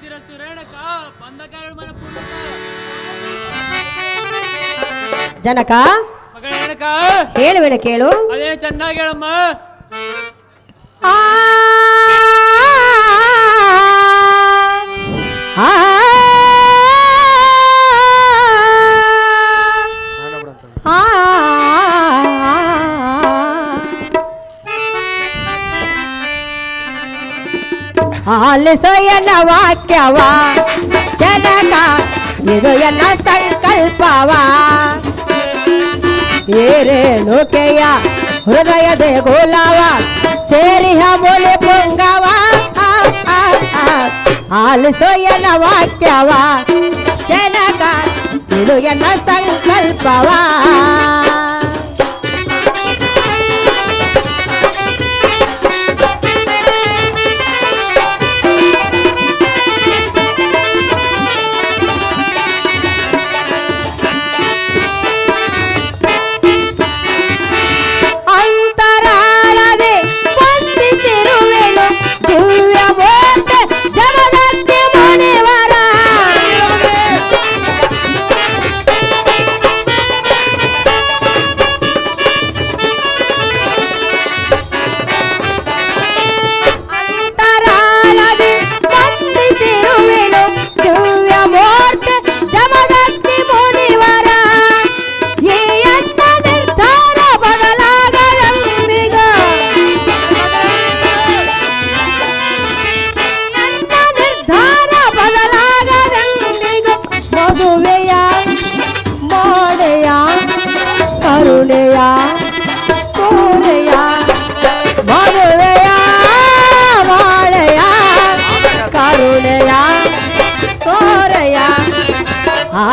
ಕೀರ್ತಿರಸ್ತು ಸುರೇಣಕ ಬಂದ ಕಾರಣ ಜನಕ? ಮಗಳ ಹೇಳುವೆನ ಕೇಳು. ಅದೇ ಚೆನ್ನಾಗಿ ಹೇಳಮ್ಮ. ಆಲಿಸೋ ಎನ್ನ ವಾಕ್ಯವ ಜನಕ ಇದು ಎನ್ನ ಸಂಕಲ್ಪವ ಏರೇಣುಕೆಯ ಹೃದಯದ ಗೋಲಾವ ಸೇರಿಹ ಮೂಲೆ ಪುಂಗವ ಆ, ಆ, ಆ. ಆಲಿಸೋ ಎನ್ನ ವಾಕ್ಯವ ಜನಕ ಇದು ಎನ್ನ ಸಂಕಲ್ಪವ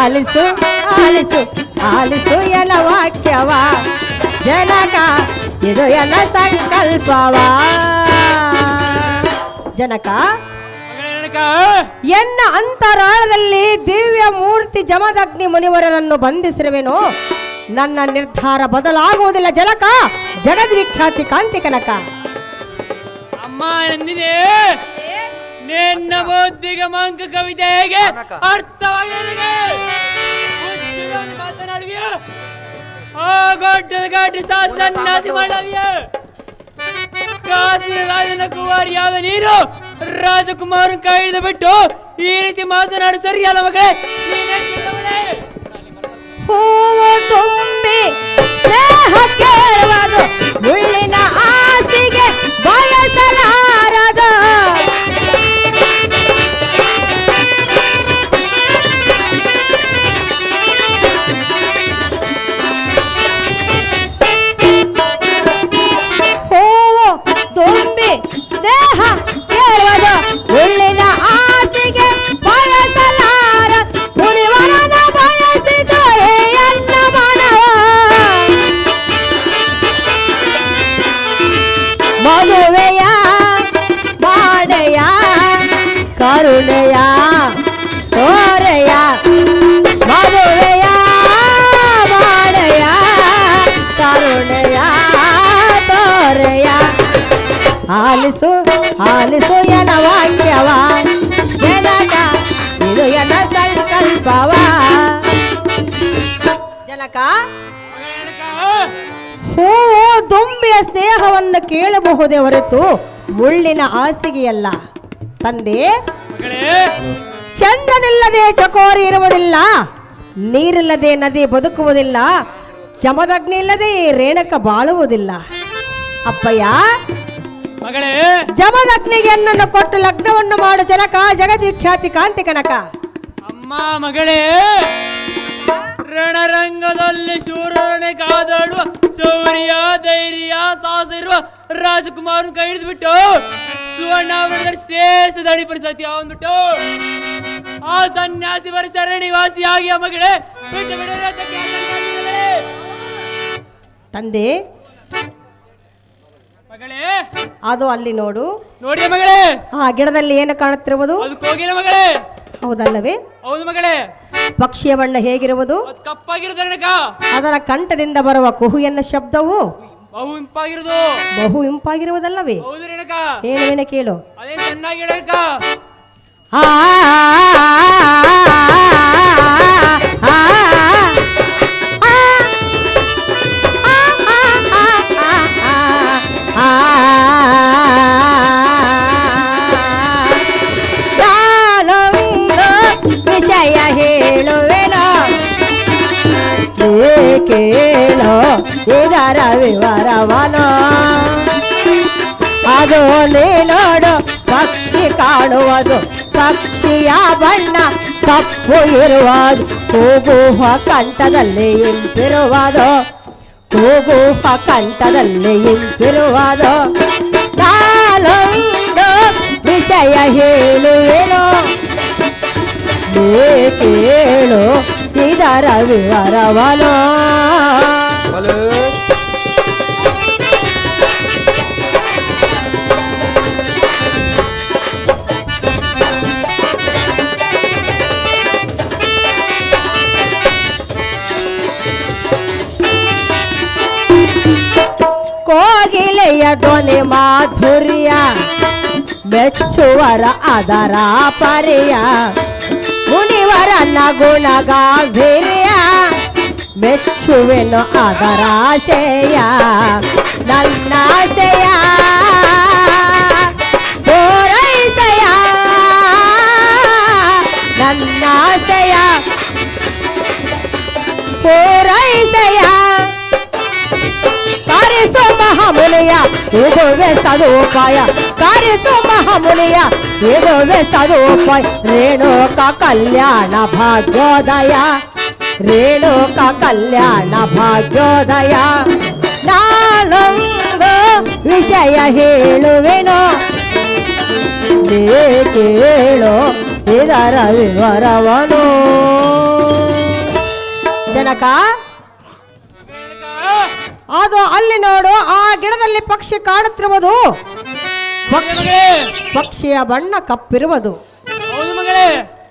ಆಲಿಸು ಆಲಿಸು ಆಲಿಸು ಎಲ್ಲ ವಾಕ್ಯವ. ಜನಕ ಇದು ಎಲ್ಲ ಸಂಕಲ್ಪವ. ಜನಕ ಎನ್ನ ಅಂತರಾಳದಲ್ಲಿ ದಿವ್ಯ ಮೂರ್ತಿ ಜಮದಗ್ನಿ ಮುನಿವರರನ್ನು ಬಂಧಿಸಿರುವೆನು? ನನ್ನ ನಿರ್ಧಾರ ಬದಲಾಗುವುದಿಲ್ಲ ಜನಕ. ಜಗದ್ವಿಖ್ಯಾತಿ ಕಾಂತಿ ಕನಕ ಅಮ್ಮ ನಿನ್ನ ಬುದ್ಧಿಗೆ ಮಂಕ ಕವಿತೆ ಹೇಗೆ ಅರ್ಥವಾಗಿ ಆ ಗೊಡ್ಡ ಗಾಡಿ ಸಾತ್ ಸನ್ಯಾಸಿ ಮಾಡವಿಯ ಕಾಶ್ಮೀರ ರಾಜನ ಕುಮಾರ್ ಯಾವ ನೀರು? ರಾಜಕುಮಾರನ್ ಕೈ ಹಿಡಿದು ಬಿಟ್ಟು ಈ ರೀತಿ ಮಾತನಾಡಿ ಸರಿಯಲ್ಲ ಮಗಳೇ? ಹೂವು ತುಂಬಿ ಸ್ನೇಹ ಕೇಳುವುದು. ಮುಳ್ಳಿನ ಆಸೆಗೆ ಬಯಸಲಾರದ ಆಲಿಸು ಆಲಿಸು ಎನ ವಾಕ್ಯವ. ಜನಕ ಇದು ಎನ ಸಂಕಲ್ಪವ. ಜನಕ ಹೂವು ದುಂಬಿಯ ಸ್ನೇಹವನ್ನು ಕೇಳಬಹುದೇ ಹೊರತು ಮುಳ್ಳಿನ ಹಾಸಿಗೆಯಲ್ಲ. ತಂದೆ ಚಂದ್ರನಿಲ್ಲದೆ ಚಕೋರಿ ಇರುವುದಿಲ್ಲ ನೀರಿಲ್ಲದೆ ನದಿ ಬದುಕುವುದಿಲ್ಲ ಚಮದಗ್ನಿ ಇಲ್ಲದೆ ರೇಣಕ ಬಾಳುವುದಿಲ್ಲ. ಅಪ್ಪಯ್ಯ ಮಗಳೇ ಜಮದಗ್ನಿಗೆ ಅನ್ನನ್ನು ಕೊಟ್ಟು ಲಗ್ನವನ್ನು ಮಾಡು ಜನಕ ಜಗದ್ವಿಖ್ಯಾತಿ ಕಾಂತಿ ಕನಕ ಅಮ್ಮ ಮಗಳೇ ರಣರಂಗದಲ್ಲಿ ಶೂರನೆ ಕಾದಾಡುವ ಶೌರ್ಯ ಧೈರ್ಯ ಸಾಹಸ ಇರುವ ರಾಜಕುಮಾರನ್ ಕೈ ಹಿಡಿದ್ಬಿಟ್ಟು ಸುವರ್ಣ ಶ್ರೇಷ್ಠ ದಣಿಪಡಿ ಪರಿಸತಿ ಅಂದ್ಬಿಟ್ಟು ಆ ಸನ್ಯಾಸಿ ಬರ ಶರಣಿ ವಾಸಿ ಆ ಮಗಳೇ. ತಂದೆ ಮಗಳೇ ಅದು ಅಲ್ಲಿ ನೋಡು ನೋಡಿ ಮಗಳೇ ಆ ಗಿಡದಲ್ಲಿ ಏನು ಕಾಣುತ್ತಿರುವುದು ಅದು ಕೋಗಿನ ಮಗಳೇ ಹೌದಲ್ಲವೇ ಹೌದು ಮಗಳೇ ಪಕ್ಷಿಯ ಬಣ್ಣ ಹೇಗಿರುವುದು ಕಪ್ಪಾಗಿರೋದು ಅದರ ಕಂಠದಿಂದ ಬರುವ ಕುಹು ಎನ್ನ ಶಬ್ದವು ಬಹು ಇಂಪಾಗಿರುವುದು ಬಹು ಇಂಪಾಗಿರುವುದಲ್ಲವೇ ಹೌದು ರಣಕ ಹೇಳುವೇನೆ ಕೇಳು ಅದೇ ಚೆನ್ನಾಗಿ ರಣಕ ಆ ಕೇಳೋ ಇದರ ವಿವರವನು ಅದು ನೀ ನೋಡು, ಪಕ್ಷಿ ಕಾಣುವುದು, ಪಕ್ಷಿಯ ಬಣ್ಣ, ಕಪ್ಪು ಇರುವುದು. ಕೂಗುವ ಕಂಠದಲ್ಲಿ ಇಂತಿರುವುದು ಕೂಗುವ ಕಂಠದಲ್ಲಿ ಇಂತಿರುವುದು ನಾಲೊಂದು ವಿಷಯ ಹೇಳುವೆನು ನೀ ಕೇಳು ಇದರ ವಿವರವನು ಕೋಗಿಲೆಯ ಧ್ವನಿ ಮಾಧುರ್ಯ ಮೆಚ್ಚುವರ ಅದರ ಪರಿಯ ಮುನಿವರನ್ನ ಗುಣ ಗಾಂಭೀರ್ಯ ಮೆಚ್ಚುವೆನು ಅದರ ಆಶಯ ನನ್ನ ಆಶಯ ಪೂರೈಸಯ ನನ್ನ ಆಶಯ ಪೂರೈಸಯ ಕಾರಿಸೋ ಮಹಾಮುನಿಯ ಇದುವೆ ಸದುಪಾಯ ಕಾರಿಸೋ ಮಹಾಮುನಿಯ ಇದುವೆ ಸದುಪಾಯ ರೇಣುಕ ಕಲ್ಯಾಣ ಭಾಗ್ಯೋದಯ ರೇಣುಕ ಕಲ್ಯಾಣ ಭಾಗ್ಯೋದಯ ನಾಲೊಂದು ವಿಷಯ ಹೇಳುವೆನು ನೀ ಕೇಳು ಇದರ ವಿವರವನು ಜನಕ ಅದು ಅಲ್ಲಿ ನೋಡು ಆ ಗಿಡದಲ್ಲಿ ಪಕ್ಷಿ ಕಾಣುತ್ತಿರುವುದು. ಪಕ್ಷಿ ಪಕ್ಷಿಯ ಬಣ್ಣ ಕಪ್ಪಿರುವುದು.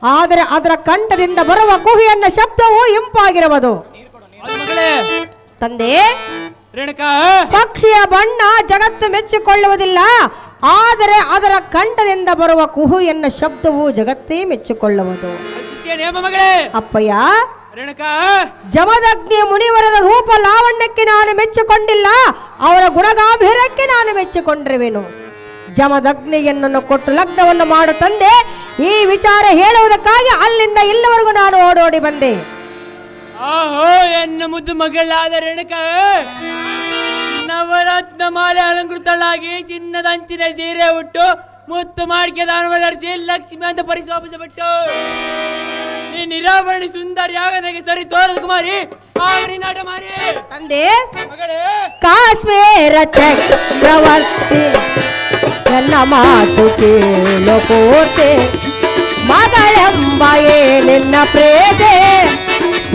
ಆದರೆ ಅದರ ಕಂಠದಿಂದ ಬರುವ ಕುಹಿಯನ್ನ ಶಬ್ದವು ಇಂಪಾಗಿರುವುದು. ತಂದೆ! ಪಕ್ಷಿಯ ಬಣ್ಣ ಜಗತ್ತು ಮೆಚ್ಚಿಕೊಳ್ಳುವುದಿಲ್ಲ. ಆದರೆ ಅದರ ಕಂಠದಿಂದ ಬರುವ ಕುಹು ಎನ್ನ ಶಬ್ದವು ಜಗತ್ತೇ ಮೆಚ್ಚಿಕೊಳ್ಳುವುದು. ಅಪ್ಪಯ್ಯ! ಜಮದಗ್ನಿ ಮುನಿವರರ ರೂಪ ಲಾವಣ್ಯಕ್ಕೆ ನಾನು ಮೆಚ್ಚಿಕೊಂಡಿಲ್ಲ ಅವರ ಗುಣಗಾಂಭೀರ್ಯಕ್ಕೆ ನಾನು ಮೆಚ್ಚಿಕೊಂಡಿರುವೆನು. ಜಮದಗ್ನಿಯನ್ನು ಕೊಟ್ಟು ಲಗ್ನವನ್ನು ಮಾಡು ತಂದೆ ಈ ವಿಚಾರ ಹೇಳುವುದಕ್ಕಾಗಿ ಅಲ್ಲಿಂದ ಇಲ್ಲಿವರೆಗೂ ನಾನು ಓಡೋಡಿ ಬಂದೆ. ಆಹೋ ಎನ್ನ ಮುದ್ದು ಮಗಳಾದ ರೇಣುಕ ನವರತ್ನ ಮಾಲೆ ಅಲಂಕೃತಳಾಗಿ ಚಿನ್ನದ ಅಂಚಿನ ಸೀರೆ ಉಟ್ಟು ಮುತ್ತು ಮಾಡಿಕೆ ದಾನ ನಡೆಸಿ ಲಕ್ಷ್ಮಿ ಅಂತ ಪರಿಶೋಭಿಸಬಿಟ್ಟು. ಈ ನಿರಾವರಣಿ ಸುಂದರಿಯಾಗ ನನಗೆ ಸರಿ ತೋರದ ಕುಮಾರಿ ಆವರಿ ನಾಟ ಮಾರಿ ತಂದೆ ಮಗಳೇ ಕಾಶ್ಮೀರ ಚಕ್ರವರ್ತಿ ನನ್ನ ಮಾತು ಕೇಳು ಪೂರ್ತಿ ಮಗಳೆಂಬ ಏ ನಿನ್ನ ಪ್ರೇತೆ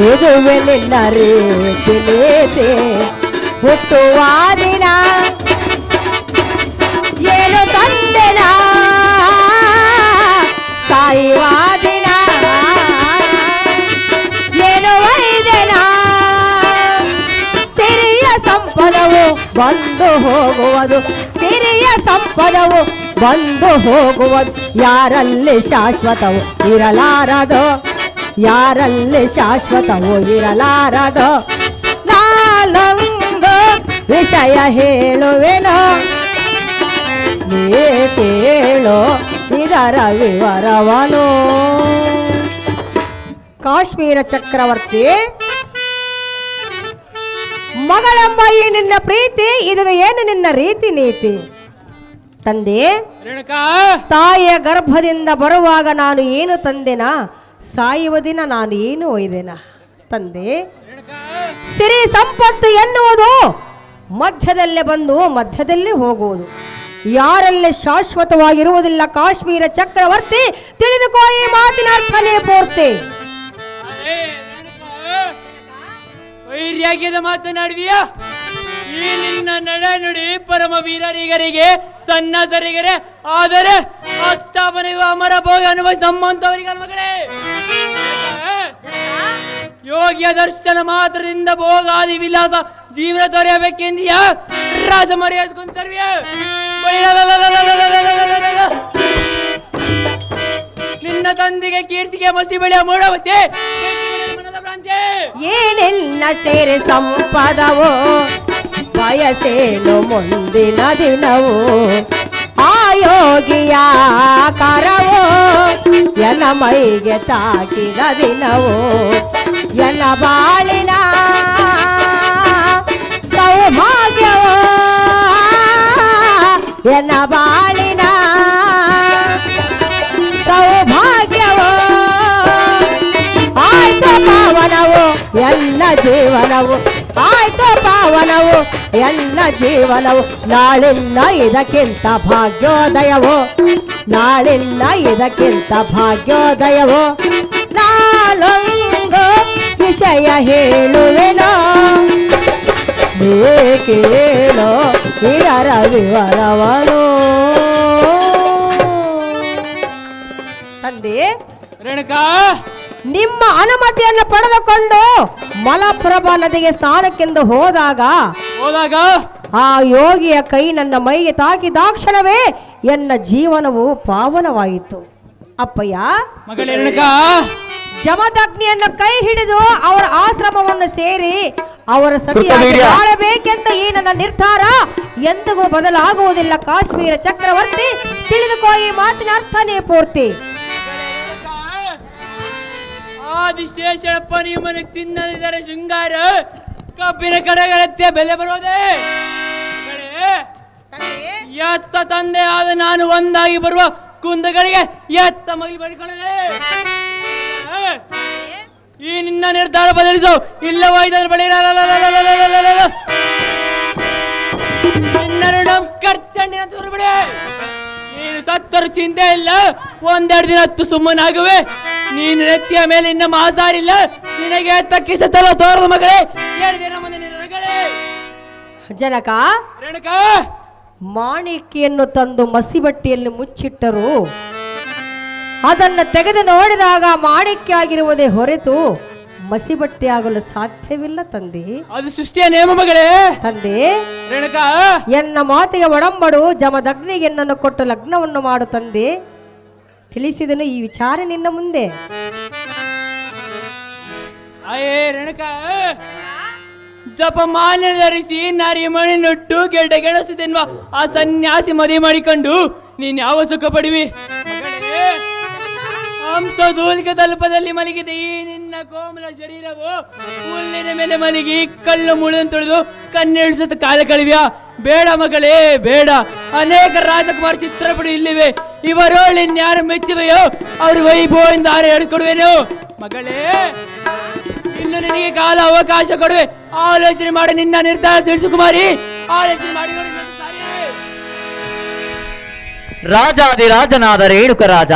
ಇದುವೆ ನಿನ್ನ ರೀತಿ ನೀತಿ ಬಂದು ಹೋಗುವುದು. ಸಿರಿಯ ಸಂಪದವು ಬಂದು ಹೋಗುವುದು. ಯಾರಲ್ಲಿ ಶಾಶ್ವತವು ಇರಲಾರದು, ಯಾರಲ್ಲಿ ಶಾಶ್ವತವು ಇರಲಾರದು. ನಾಲೊಂದು ವಿಷಯ ಹೇಳುವೆನು. ನೀ ಕೇಳು, ಇದರ ವಿವರವನು. ಕಾಶ್ಮೀರ ಚಕ್ರವರ್ತಿ ಮಗಳೆಂಬ ಈ ನಿನ್ನ ಪ್ರೀತಿ ಇದುವೆ ಏನು ನಿನ್ನ ರೀತಿ ನೀತಿ? ತಂದೆ ತಾಯಿಯ ಗರ್ಭದಿಂದ ಬರುವಾಗ ನಾನು ಏನು ತಂದೆನ? ಸಾಯುವ ದಿನ ನಾನು ಏನು ಒಯ್ದೆನ? ತಂದೆ ಸಿರಿ ಸಂಪತ್ತು ಎನ್ನುವುದು ಮಧ್ಯದಲ್ಲೇ ಬಂದು ಮಧ್ಯದಲ್ಲಿ ಹೋಗುವುದು. ಯಾರಲ್ಲೇ ಶಾಶ್ವತವಾಗಿರುವುದಿಲ್ಲ ಕಾಶ್ಮೀರ ಚಕ್ರವರ್ತಿ ತಿಳಿದುಕೋ ಈ ಮಾತಿನ ಅರ್ಥನೇ ಪೂರ್ತಿ. ವೈರ್ಯಾಗ್ಯದ ಈ ನಡ ನುಡಿ ಪರಮ ವೀರರಿಗರಿಗೆ ಸನ್ನಸರಿಗರೆ ಆದರೆ ಅಷ್ಟಾಪನೆ ಅಮರ ಭೋಗ ಅನುಭವಿಸಿ ನಮ್ಮಂತವರಿಗೆ ಮಗಳೇ ಯೋಗಿಯ ದರ್ಶನ ಮಾತ್ರದಿಂದ ಭೋಗಾದಿ ವಿಲಾಸ ಜೀವನ ತೊರೆಯಬೇಕೆಂದಿಯ ರಾಜ ಮರ್ಯಾದೆ ನಿನ್ನ ತಂದೆಗೆ ಕೀರ್ತಿಗೆ ಮಸಿ ಬೆಳೆಯ ಮೂಡವತ್ತೆ ಏನೆಲ್ಲ ಸೇರಿ ಸಂಪದವು ಬಯಸೇನು ಮುಂದಿನ ದಿನವು ಆಯೋಗಿಯ ಕರವು ಎಲ ಮೈಗೆ ತಾಕಿದ ದಿನವು ಎಲ ಬಾಳಿನ ಸೌಭಾಗ್ಯವು ಎಲ ಬಾಳ ಎಲ್ಲ ಜೀವನವು ಆಯ್ತು ಪಾವನವು ಎಲ್ಲ ಜೀವನವು ನಾಳಿಲ್ಲ ಇದಕ್ಕಿಂತ ಭಾಗ್ಯೋದಯವು ನಾಳಿಲ್ಲ ಇದಕ್ಕಿಂತ ಭಾಗ್ಯೋದಯವು ನಾಳೊಂದು ವಿಷಯ ಹೇಳುವೆನೋ ನೀ ಕೇಳೋ ಇದರ ವಿವರವನು ತಂದೆ ರೇಣುಕಾ ನಿಮ್ಮ ಅನುಮತಿಯನ್ನು ಪಡೆದುಕೊಂಡು ಮಲಪ್ರಭಾ ನದಿಗೆ ಸ್ನಾನಕ್ಕೆಂದು ಹೋದಾಗ ಹೋದಾಗ ಆ ಯೋಗಿಯ ಕೈ ನನ್ನ ಮೈಗೆ ತಾಕಿದಾಕ್ಷಣವೇ ಎನ್ನ ಜೀವನವು ಪಾವನವಾಯಿತು. ಅಪ್ಪಯ್ಯ ಜಮದಗ್ನಿಯನ್ನು ಕೈ ಹಿಡಿದು ಅವರ ಆಶ್ರಮವನ್ನು ಸೇರಿ ಅವರ ಸತಿಯಾಗಬೇಕೆಂದ. ಈ ನನ್ನ ನಿರ್ಧಾರ ಎಂದಿಗೂ ಬದಲಾಗುವುದಿಲ್ಲ. ಕಾಶ್ಮೀರ ಚಕ್ರವರ್ತಿ ತಿಳಿದುಕೋ ಈ ಮಾತಿನ ಅರ್ಥನೇ ಪೂರ್ತಿ. ಆದಿಶೇಷಪ್ಪ ನಿಮ್ಮನ್ನು ಚಿನ್ನದಿದ್ದಾರೆ ಶೃಂಗಾರ ಕಬ್ಬಿನ ಕಡೆಗಳತ್ತೆ ಬೆಲೆ ಬರೋದೇ. ಎತ್ತ ತಂದೆ ಆದ ನಾನು ಒಂದಾಗಿ ಬರುವ ಕುಂದಗಳಿಗೆ ಎತ್ತ ಮಗಿ ಬರ್ಕೊಳ್ಳದೆ ಈ ನಿನ್ನ ನಿರ್ಧಾರ ಬದಲಿಸು. ಇಲ್ಲ ಇದರ ಬಳಿ? ಖರ್ಚಂಡಿನ ತೋರ್ಬಿಡಿ. ಬಿಡಿ ನೀನು ಸತ್ತರು ಚಿಂತೆ ಇಲ್ಲ. ಒಂದೆರಡು ದಿನ ಹತ್ತು ಸುಮ್ಮನಾಗುವೆ. ನೀನು ಮೇಲೆ ಇನ್ನ ಮಾಸಾರಿಲ್ಲ? ನಿನಗೆ ತಕ್ಕಿಸ ತರ ತೋರದ ಮಗಳೇ? ಜನಕ ರೇಣುಕ! ಮಾಣಿಕೆಯನ್ನು ತಂದು ಮಸಿಬಟ್ಟಿಯಲ್ಲಿ ಮುಚ್ಚಿಟ್ಟರು. ಅದನ್ನು ತೆಗೆದು ನೋಡಿದಾಗ ಮಾಣಿಕ್ಯ ಆಗಿರುವುದೇ ಹೊರತು ಮಸಿಬಟ್ಟೆ ಆಗಲು ಸಾಧ್ಯವಿಲ್ಲ ತಂದೆ. ಅದು ಸೃಷ್ಟಿಯ ನೇಮ ಮಗಳೇ. ತಂದೆ ರೇಣುಕ! ಎನ್ನ ಮಾತಿಗೆ ಒಡಂಬಡು ಜಮದಗ್ನಿಗೆ ಎನ್ನನ್ನು ಕೊಟ್ಟು ಲಗ್ನವನ್ನು ಮಾಡು ತಂದೆ. ತಿಳಿಸಿದನು ಈ ವಿಚಾರ ನಿನ್ನ ಮುಂದೆ. ಅಯ್ಯೇ ರಣಕ ಜಪಮಾನ ಧರಿಸಿ ನರಿಮಣಿ ನುಟ್ಟು ಗೆಡ್ಡ ಗೆಣಸು ತಿನ್ನುವ ಆ ಸನ್ಯಾಸಿ ಮದುವೆ ಮಾಡಿಕೊಂಡು ನೀನ್ ಯಾವ ಸುಖ ಪಡಿವಿ? ಮಗಳೇ, ಹಂಸ ದೂಲಿಕ ತಲುಪದಲ್ಲಿ ಮಲಗಿದೆ. ಈ ನಿನ್ನ ಕೋಮಲ ಶರೀರವು ಹುಲ್ಲಿನ ಮೇಲೆ ಮಲಗಿ ಕಲ್ಲು ಮುಳು ತೊಳೆದು ಕಣ್ಣೆಳಿಸುತ್ತ ಕಾಲ ಕಳಿವ್ಯಾ ಬೇಡ ಮಗಳೇ ಬೇಡ. ಅನೇಕ ರಾಜಕುಮಾರ ಚಿತ್ರಪಡಿ ಇಲ್ಲಿವೆ. ಇವರು ಇನ್ಯಾರು ಮೆಚ್ಚುವೆಯೋ ಅವರು ವೈಭವದಿಂದ ಹಾರ ಹೇಳ್ಕೊಡುವೆನು? ಮಗಳೇ, ಇನ್ನು ನಿನಗೆ ಕಾಲ ಅವಕಾಶ ಕೊಡುವೆ. ಆಲೋಚನೆ ಮಾಡಿ, ನಿನ್ನ ನಿರ್ಧಾರ ತಿಳಿಸು ಕುಮಾರಿ. ಆಲೋಚನೆ ಮಾಡಿ. ರಾಜಾದಿರಾಜನಾದ ರೇಣುಕ ರಾಜ,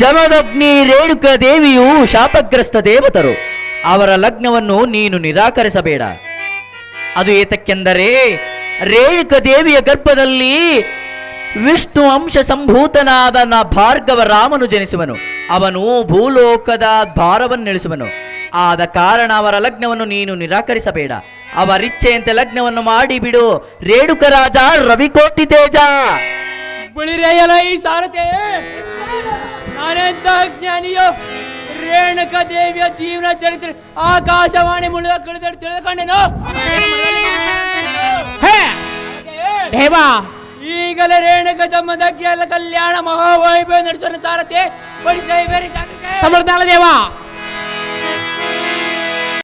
ಜಮದಗ್ನಿ ರೇಣುಕ ದೇವಿಯು ಶಾಪಗ್ರಸ್ತ ದೇವತರು. ಅವರ ಲಗ್ನವನ್ನು ನೀನು ನಿರಾಕರಿಸಬೇಡ. ಅದು ಏತಕ್ಕೆಂದರೆ ರೇಣುಕ ದೇವಿಯ ಗರ್ಭದಲ್ಲಿ ವಿಷ್ಣು ಅಂಶ ಸಂಭೂತನಾದ ನ ಭಾರ್ಗವ ರಾಮನು ಜನಿಸುವನು. ಅವನು ಭೂಲೋಕದ ಭಾರವನ್ನಿಳಿಸುವನು ಆದ ಕಾರಣ ಅವರ ಲಗ್ನವನ್ನು ನೀನು ನಿರಾಕರಿಸಬೇಡ. ಅವರಿಚ್ಛೆಯಂತೆ ಲಗ್ನವನ್ನು ಮಾಡಿ ಬಿಡು. ರೇಣುಕ ರಾಜ ರವಿಕೋಟಿ ತೇಜ. ಜ್ಞಾನಿಯೋ ರೇಣುಕ ದೇವಿಯ ಜೀವನ ಚರಿತ್ರೆ ಆಕಾಶವಾಣಿ ಮೂಲಕ ಕಳೆದ ತಿಳಿದುಕೊಂಡೆನು ದೇವಾ ಈಗಲೇ ರೇಣುಕ ಜಮ್ಮದಕ್ಕೆ ಎಲ್ಲ ಕಲ್ಯಾಣ ಮಹಾವೈಭವ ನಡೆಸಲು ಸಾರಥೆ ಬಡಿಸೈ ಬೇರೆ. ತಮಿಳ್ನಾಡು ದೇವಾ